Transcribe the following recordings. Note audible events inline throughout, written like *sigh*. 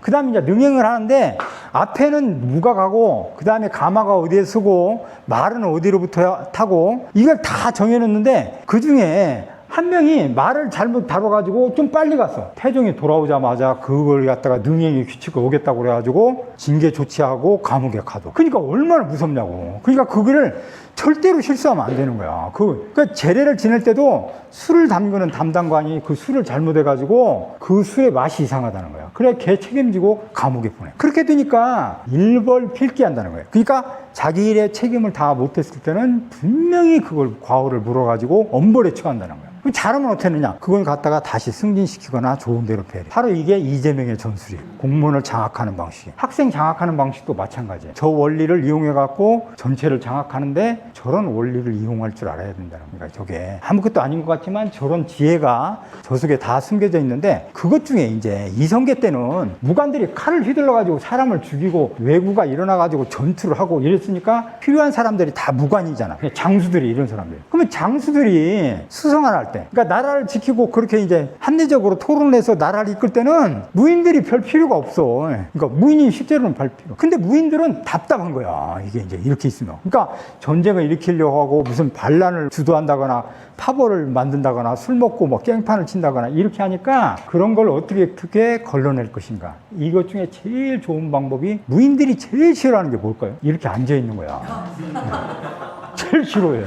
그 다음에 이제 능행을 하는데 앞에는 무가 가고 그 다음에 가마가 어디에 서고 말은 어디로부터 타고 이걸 다 정해놓는데 그 중에 한 명이 말을 잘못 다뤄가지고 좀 빨리 갔어. 태종이 돌아오자마자 그걸 갖다가 능행이 규칙을 어겼다고 그래가지고 징계 조치하고 감옥에 가도. 그러니까 얼마나 무섭냐고. 그러니까 그거를 절대로 실수하면 안 되는 거야. 그, 그러니까 제례를 지낼 때도 술을 담그는 담당관이 그 술을 잘못해가지고 그 술의 맛이 이상하다는 거야. 그래 걔 책임지고 감옥에 보내. 그렇게 되니까 일벌 필기한다는 거예요. 그러니까 자기 일에 책임을 다 못했을 때는 분명히 그걸 과오를 물어가지고 엄벌에 처한다는 거야. 그럼 잘하면 어땠느냐? 그걸 갖다가 다시 승진시키거나 좋은 데로 배려. 바로 이게 이재명의 전술이에요. 공무원을 장악하는 방식. 학생 장악하는 방식도 마찬가지예요. 저 원리를 이용해갖고 전체를 장악하는데 저런 원리를 이용할 줄 알아야 된다는 거니까 저게 아무것도 아닌 것 같지만 저런 지혜가 저 속에 다 숨겨져 있는데 그것 중에 이제 이성계 때는 무관들이 칼을 휘둘러가지고 사람을 죽이고 왜구가 일어나가지고 전투를 하고 이랬으니까 필요한 사람들이 다 무관이잖아. 장수들이 이런 사람들. 그러면 장수들이 수성을 할 때, 그러니까 나라를 지키고 그렇게 이제 합리적으로 토론을 해서 나라를 이끌 때는 무인들이 별 필요가 없어. 그러니까 무인이 실제로는 별 필요. 근데 무인들은 답답한 거야. 이게 이제 이렇게 있으면. 그러니까 전쟁을 일으키려고 하고 무슨 반란을 주도한다거나 파벌을 만든다거나 술 먹고 뭐 깽판을 친다거나 이렇게 하니까 그런 걸 어떻게 어떻게 걸러낼 것인가. 이것 중에 제일 좋은 방법이 무인들이 제일 싫어하는 게 뭘까요? 이렇게 앉아 있는 거야. *laughs* 제일 싫어해.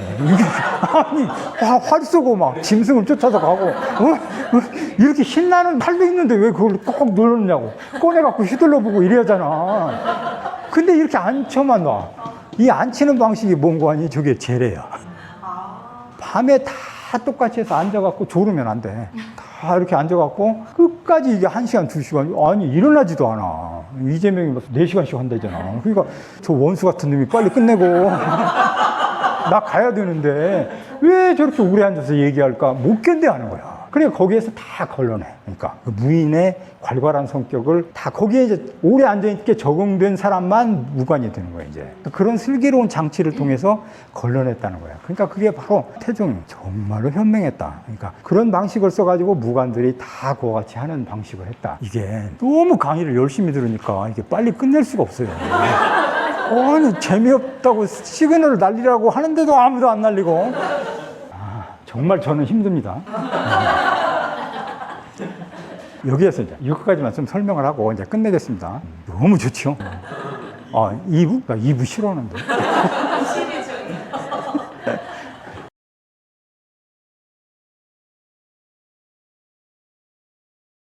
아니, 화, 활 쏘고 막 짐승을 쫓아서 가고, 어? 어? 이렇게 신나는 팔도 있는데 왜 그걸 꼭 눌렀냐고. 꺼내갖고 휘둘러 보고 이래야잖아. 근데 이렇게 앉혀만 놔. 이 앉히는 방식이 뭔고 하니 저게 제래야. 밤에 다 똑같이 해서 앉아갖고 졸으면 안 돼. 다 이렇게 앉아갖고 끝까지 이게 한 시간, 두 시간, 아니, 일어나지도 않아. 이재명이 무슨 네 시간씩 한다잖아. 그러니까 저 원수 같은 놈이 빨리 끝내고. 나 가야 되는데 왜 저렇게 오래 앉아서 얘기할까 못 견뎌 하는 거야. 그러니까 거기에서 다 걸러내. 그러니까 그 무인의 괄괄한 성격을 다 거기에 이제 오래 앉아 있게 적응된 사람만 무관이 되는 거야, 이제. 그런 슬기로운 장치를 통해서 걸러냈다는 거야. 그러니까 그게 바로 태종이 정말로 현명했다. 그러니까 그런 방식을 써가지고 무관들이 다 그와 같이 하는 방식을 했다. 이게 너무 강의를 열심히 들으니까 이게 빨리 끝낼 수가 없어요. 아니 재미없다고 시그널을 날리라고 하는데도 아무도 안 날리고 아, 정말 저는 힘듭니다. 여기에서 이제 이것까지만 좀 설명을 하고 이제 끝내겠습니다. 너무 좋죠. 아, 2부? 나 2부 싫어하는데. *laughs*